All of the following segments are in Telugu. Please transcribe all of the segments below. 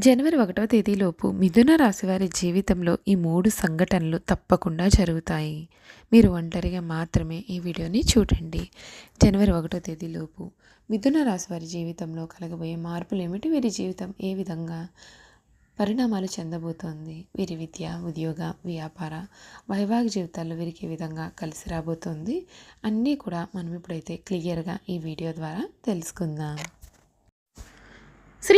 జనవరి ఒకటవ తేదీలోపు మిథున రాశివారి జీవితంలో ఈ మూడు సంఘటనలు తప్పకుండా జరుగుతాయి. మీరు ఒంటరిగా మాత్రమే ఈ వీడియోని చూడండి. జనవరి ఒకటో తేదీలోపు మిథున రాశివారి జీవితంలో కలగబోయే మార్పులు ఏమిటి? వీరి జీవితం ఏ విధంగా పరిణామాలు చెందబోతోంది? వీరి విద్య ఉద్యోగ వ్యాపార వైవాహిక జీవితాల్లో వీరికి ఏ విధంగా కలిసి రాబోతోంది? అన్నీ కూడా మనం ఇప్పుడైతే క్లియర్గా ఈ వీడియో ద్వారా తెలుసుకుందాం.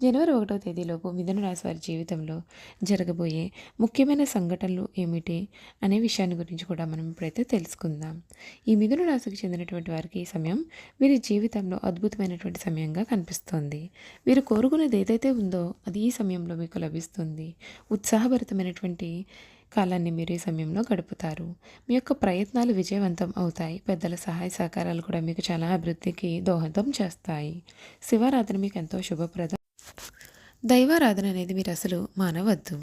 జనవరి ఒకటో తేదీలోపు మిథున రాశి వారి జీవితంలో జరగబోయే ముఖ్యమైన సంఘటనలు ఏమిటి అనే విషయాన్ని గురించి కూడా మనం ఇప్పుడైతే తెలుసుకుందాం. ఈ మిథున రాశికి చెందినటువంటి వారికి ఈ సమయం వీరి జీవితంలో అద్భుతమైనటువంటి సమయంగా కనిపిస్తోంది. వీరు కోరుకునేది ఏదైతే ఉందో అది ఈ సమయంలో మీకు లభిస్తుంది. ఉత్సాహభరితమైనటువంటి కాలాన్ని మీరు ఈ సమయంలో గడుపుతారు. మీ యొక్క ప్రయత్నాలు విజయవంతం అవుతాయి. పెద్దల సహాయ సహకారాలు కూడా మీకు చాలా అభివృద్ధికి దోహదం చేస్తాయి. శివరాత్రి మీకు ఎంతో శుభప్రదం. దైవారాధన అనేది మీరు అసలు మానవద్దు.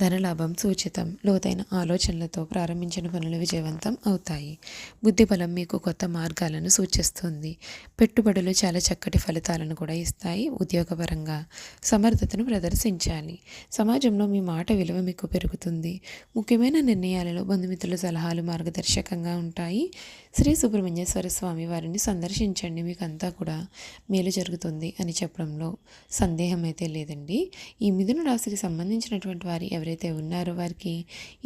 ధనలాభం సూచితం లోతైన ఆలోచనలతో ప్రారంభించిన పనులు విజయవంతం అవుతాయి. బుద్ధిబలం మీకు కొత్త మార్గాలను సూచిస్తుంది. పెట్టుబడులు చాలా చక్కటి ఫలితాలను కూడా ఇస్తాయి. ఉద్యోగపరంగా సమర్థతను ప్రదర్శించాలి. సమాజంలో మీ మాట విలువ మీకు పెరుగుతుంది. ముఖ్యమైన నిర్ణయాలలో బంధుమిత్రుల సలహాలు మార్గదర్శకంగా ఉంటాయి. శ్రీ సుబ్రహ్మణ్యేశ్వర స్వామి వారిని సందర్శించండి. మీకు అంతా కూడా మేలు జరుగుతుంది అని చెప్పడంలో సందేహం అయితే లేదండి. ఈ మిథున రాశికి సంబంధించినటువంటి వారి ఎవరి ఎవరైతే ఉన్నారో వారికి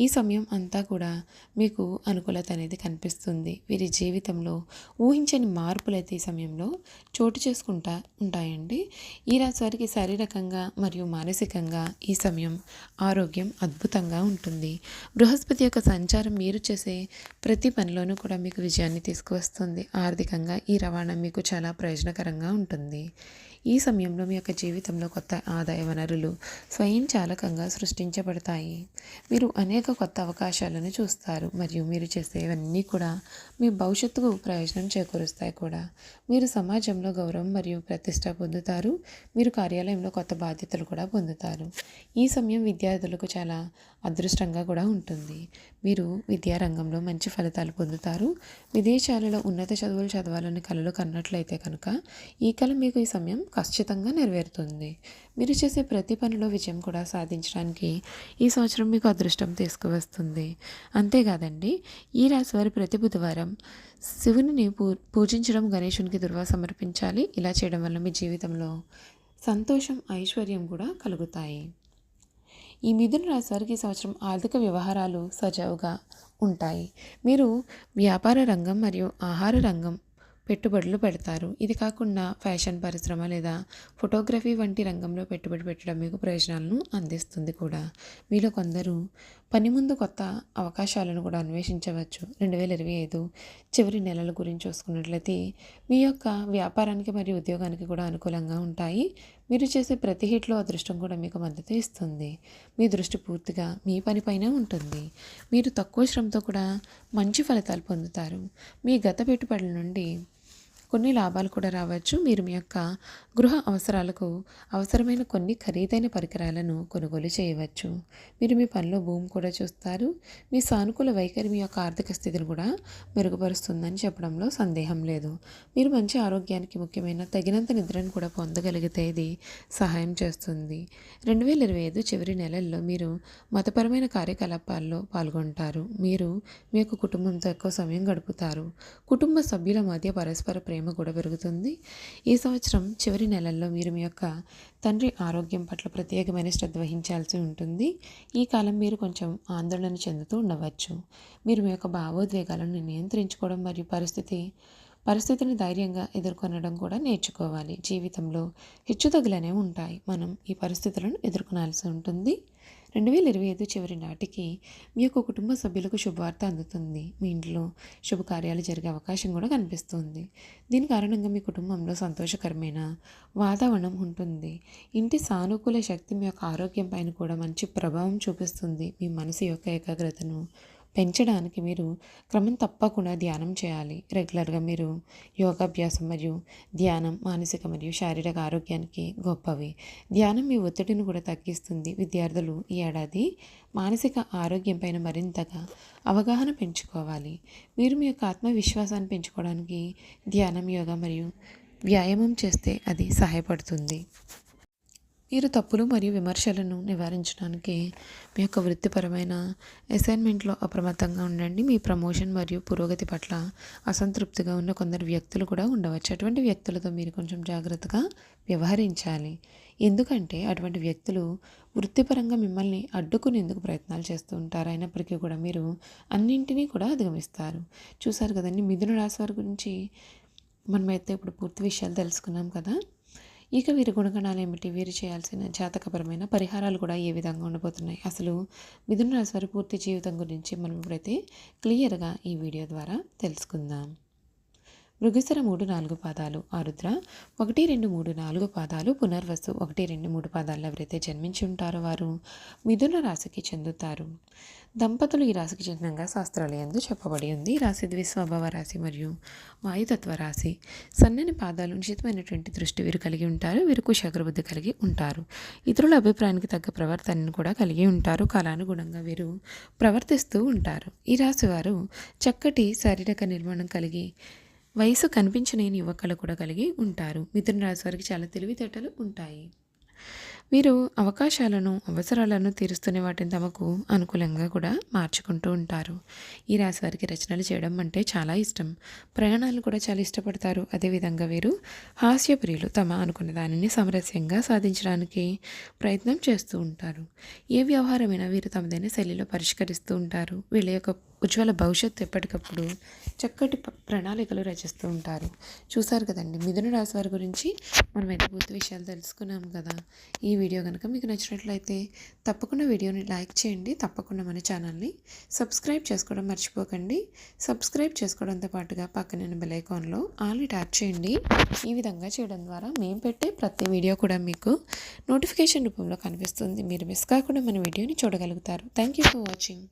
ఈ సమయం అంతా కూడా మీకు అనుకూలత అనేది కనిపిస్తుంది. వీరి జీవితంలో ఊహించని మార్పులు అయితే ఈ సమయంలో చోటు చేసుకుంటా ఉంటాయండి. ఈ రాశి వారికి శారీరకంగా మరియు మానసికంగా ఈ సమయం ఆరోగ్యం అద్భుతంగా ఉంటుంది. బృహస్పతి యొక్క సంచారం మీరు చేసే ప్రతి పనిలోనూ కూడా మీకు విజయాన్ని తీసుకువస్తుంది. ఆర్థికంగా ఈ రవాణా మీకు చాలా ప్రయోజనకరంగా ఉంటుంది. ఈ సమయంలో మీ యొక్క జీవితంలో కొత్త ఆదాయ వనరులు స్వయంచాలకంగా సృష్టించబడతాయి. మీరు అనేక కొత్త అవకాశాలను చూస్తారు. మరియు మీరు చేసేవన్నీ కూడా మీ భవిష్యత్తుకు ప్రయోజనం చేకూరుస్తాయి కూడా. మీరు సమాజంలో గౌరవం మరియు ప్రతిష్ట పొందుతారు. మీరు కార్యాలయంలో కొత్త బాధ్యతలు కూడా పొందుతారు. ఈ సమయం విద్యార్థులకు చాలా అదృష్టంగా కూడా ఉంటుంది. మీరు విద్యారంగంలో మంచి ఫలితాలు పొందుతారు. విదేశాలలో ఉన్నత చదువులు చదవాలని కలలు కన్నట్లయితే కనుక ఈ కళ మీకు ఈ సమయం ఖచ్చితంగా నెరవేరుతుంది. మీరు చేసే ప్రతి పనిలో విజయం కూడా సాధించడానికి ఈ సంవత్సరం మీకు అదృష్టం తీసుకువస్తుంది. అంతేకాదండి ఈ రాశి వారి ప్రతి బుధవారం శివుని పూ పూజించడం గణేశునికి దుర్వా సమర్పించాలి. ఇలా చేయడం వల్ల మీ జీవితంలో సంతోషం ఐశ్వర్యం కూడా కలుగుతాయి. ఈ మిథున రాశి వారికి ఈ సంవత్సరం ఆర్థిక వ్యవహారాలు సజావుగా ఉంటాయి. మీరు వ్యాపార రంగం మరియు ఆహార రంగం పెట్టుబడులు పెడతారు. ఇది కాకుండా ఫ్యాషన్ పరిశ్రమ లేదా ఫోటోగ్రఫీ వంటి రంగంలో పెట్టుబడి పెట్టడం మీకు ప్రయోజనాలను అందిస్తుంది కూడా. మీలో కొందరు పని ముందు కొత్త అవకాశాలను కూడా అన్వేషించవచ్చు. రెండు వేల ఇరవై ఐదు చివరి నెలల గురించి చూసుకున్నట్లయితే మీ యొక్క వ్యాపారానికి మరియు ఉద్యోగానికి కూడా అనుకూలంగా ఉంటాయి. మీరు చేసే ప్రతి హిట్లో అదృష్టం కూడా మీకు మద్దతు ఇస్తుంది. మీ దృష్టి పూర్తిగా మీ పనిపైనే ఉంటుంది. మీరు తక్కువ శ్రమతో కూడా మంచి ఫలితాలు పొందుతారు. మీ గత పెట్టుబడుల నుండి కొన్ని లాభాలు కూడా రావచ్చు. మీరు మీ యొక్క గృహ అవసరాలకు అవసరమైన కొన్ని ఖరీదైన పరికరాలను కొనుగోలు చేయవచ్చు. మీరు మీ పనిలో భూమి కూడా చూస్తారు. మీ సానుకూల వైఖరి మీ యొక్క ఆర్థిక స్థితిని కూడా మెరుగుపరుస్తుందని చెప్పడంలో సందేహం లేదు. మీరు మంచి ఆరోగ్యానికి ముఖ్యమైన తగినంత నిద్రను కూడా పొందగలిగితే ఇది సహాయం చేస్తుంది. రెండు వేల ఇరవై ఐదు చివరి నెలల్లో మీరు మతపరమైన కార్యకలాపాల్లో పాల్గొంటారు. మీరు మీ యొక్క కుటుంబంతో ఎక్కువ సమయం గడుపుతారు. కుటుంబ సభ్యుల మధ్య పరస్పర ప్రేమ కూడా పెరుగుతుంది. ఈ సంవత్సరం చివరి నెలల్లో మీరు మీ యొక్క తండ్రి ఆరోగ్యం పట్ల ప్రత్యేకమైన శ్రద్ధ వహించాల్సి ఉంటుంది. ఈ కాలం మీరు కొంచెం ఆందోళన చెందుతూ ఉండవచ్చు. మీరు మీ యొక్క భావోద్వేగాలను నియంత్రించుకోవడం మరియు పరిస్థితి పరిస్థితిని ధైర్యంగా ఎదుర్కొనడం కూడా నేర్చుకోవాలి. జీవితంలో హెచ్చుతగులనే ఉంటాయి. మనం ఈ పరిస్థితులను ఎదుర్కొనాల్సి ఉంటుంది. రెండు వేల ఇరవై ఐదు చివరి నాటికి మీ యొక్క కుటుంబ సభ్యులకు శుభవార్త అందుతుంది. మీ ఇంట్లో శుభకార్యాలు జరిగే అవకాశం కూడా కనిపిస్తుంది. దీని కారణంగా మీ కుటుంబంలో సంతోషకరమైన వాతావరణం ఉంటుంది. ఇంటి సానుకూల శక్తి మీ యొక్క ఆరోగ్యం పైన కూడా మంచి ప్రభావం చూపిస్తుంది. మీ మనసు యొక్క ఏకాగ్రతను పెంచడానికి మీరు క్రమం తప్పకుండా ధ్యానం చేయాలి. రెగ్యులర్గా మీరు యోగాభ్యాసం మరియు ధ్యానం మానసిక మరియు శారీరక ఆరోగ్యానికి గొప్పవి. ధ్యానం మీ ఒత్తిడిని కూడా తగ్గిస్తుంది. విద్యార్థులు ఈ ఏడాది మానసిక ఆరోగ్యం పైన మరింతగా అవగాహన పెంచుకోవాలి. మీరు మీ యొక్క ఆత్మవిశ్వాసాన్ని పెంచుకోవడానికి ధ్యానం యోగా మరియు వ్యాయామం చేస్తే అది సహాయపడుతుంది. మీరు తప్పులు మరియు విమర్శలను నివారించడానికి మీ యొక్క వృత్తిపరమైన అసైన్మెంట్లో అప్రమత్తంగా ఉండండి. మీ ప్రమోషన్ మరియు పురోగతి పట్ల అసంతృప్తిగా ఉన్న కొందరు వ్యక్తులు కూడా ఉండవచ్చు. అటువంటి వ్యక్తులతో మీరు కొంచెం జాగ్రత్తగా వ్యవహరించాలి. ఎందుకంటే అటువంటి వ్యక్తులు వృత్తిపరంగా మిమ్మల్ని అడ్డుకునేందుకు ప్రయత్నాలు చేస్తూ ఉంటారు. అయినప్పటికీ కూడా మీరు అన్నింటినీ కూడా అధిగమిస్తారు. చూసారు కదండి మిథున రాశి వారి గురించి మనమైతే ఇప్పుడు పూర్తి విషయాలు తెలుసుకున్నాం కదా. ఇక వీరి గుణగణాలు ఏమిటి వీరు చేయాల్సిన జాతకపరమైన పరిహారాలు కూడా ఏ విధంగా ఉండబోతున్నాయి అసలు మిథున రాశి వారి పూర్తి జీవితం గురించి మనం ఇప్పుడైతే క్లియర్గా ఈ వీడియో ద్వారా తెలుసుకుందాం. మృగశిర మూడు నాలుగు పాదాలు ఆరుద్ర ఒకటి రెండు మూడు నాలుగు పాదాలు పునర్వసు ఒకటి రెండు మూడు పాదాలు ఎవరైతే జన్మించి ఉంటారో వారు మిథున రాశికి చెందుతారు. దంపతులు ఈ రాశికి చిహ్నంగా శాస్త్రాలు ఎందు చెప్పబడి ఉంది. ఈ రాశి ద్విస్వభావ రాశి మరియు వాయుతత్వ రాశి. సన్నని పాదాలు నిశ్చితమైనటువంటి దృష్టి వీరు కలిగి ఉంటారు. వీరు కుశాగ్రబుద్ధి కలిగి ఉంటారు. ఇతరుల అభిప్రాయానికి తగ్గ ప్రవర్తనను కూడా కలిగి ఉంటారు. కాలానుగుణంగా వీరు ప్రవర్తిస్తూ ఉంటారు. ఈ రాశి వారు చక్కటి శారీరక నిర్మాణం కలిగి వయసు కనిపించలేని యువకులు కూడా కలిగి ఉంటారు. మిథున రాశి వారికి చాలా తెలివితేటలు ఉంటాయి. వీరు అవకాశాలను అవసరాలను తీరుస్తున్న వాటిని తమకు అనుకూలంగా కూడా మార్చుకుంటూ ఉంటారు. ఈ రాశి వారికి రచనలు చేయడం అంటే చాలా ఇష్టం. ప్రయాణాలు కూడా చాలా ఇష్టపడతారు. అదేవిధంగా వీరు హాస్యప్రియులు. తమ అనుకున్న దానిని సమరస్యంగా సాధించడానికి ప్రయత్నం చేస్తూ ఉంటారు. ఏ వ్యవహారమైనా వీరు తమదైన శైలిలో పరిష్కరిస్తూ ఉంటారు. వీళ్ళ యొక్క ఉజ్వల భవిష్యత్తు ఎప్పటికప్పుడు చక్కటి ప్రణాళికలు రచిస్తూ ఉంటారు. చూసారు కదండి మిథున రాశి వారి గురించి మనం అయితే పూర్తి విషయాలు తెలుసుకున్నాం కదా ఈ వీడియో కనుక మీకు నచ్చినట్లయితే తప్పకుండా వీడియోని లైక్ చేయండి తప్పకుండా మన ఛానల్ని సబ్స్క్రైబ్ చేసుకోవడం మర్చిపోకండి. సబ్స్క్రైబ్ చేసుకోవడంతో పాటుగా పక్కన బెలైకాన్లో ఆల్ని ట్యాప్ చేయండి. ఈ విధంగా చేయడం ద్వారా మేము పెట్టే ప్రతి వీడియో కూడా మీకు నోటిఫికేషన్ రూపంలో కనిపిస్తుంది. మీరు మిస్ కాకుండా మన వీడియోని చూడగలుగుతారు. Thank you for watching.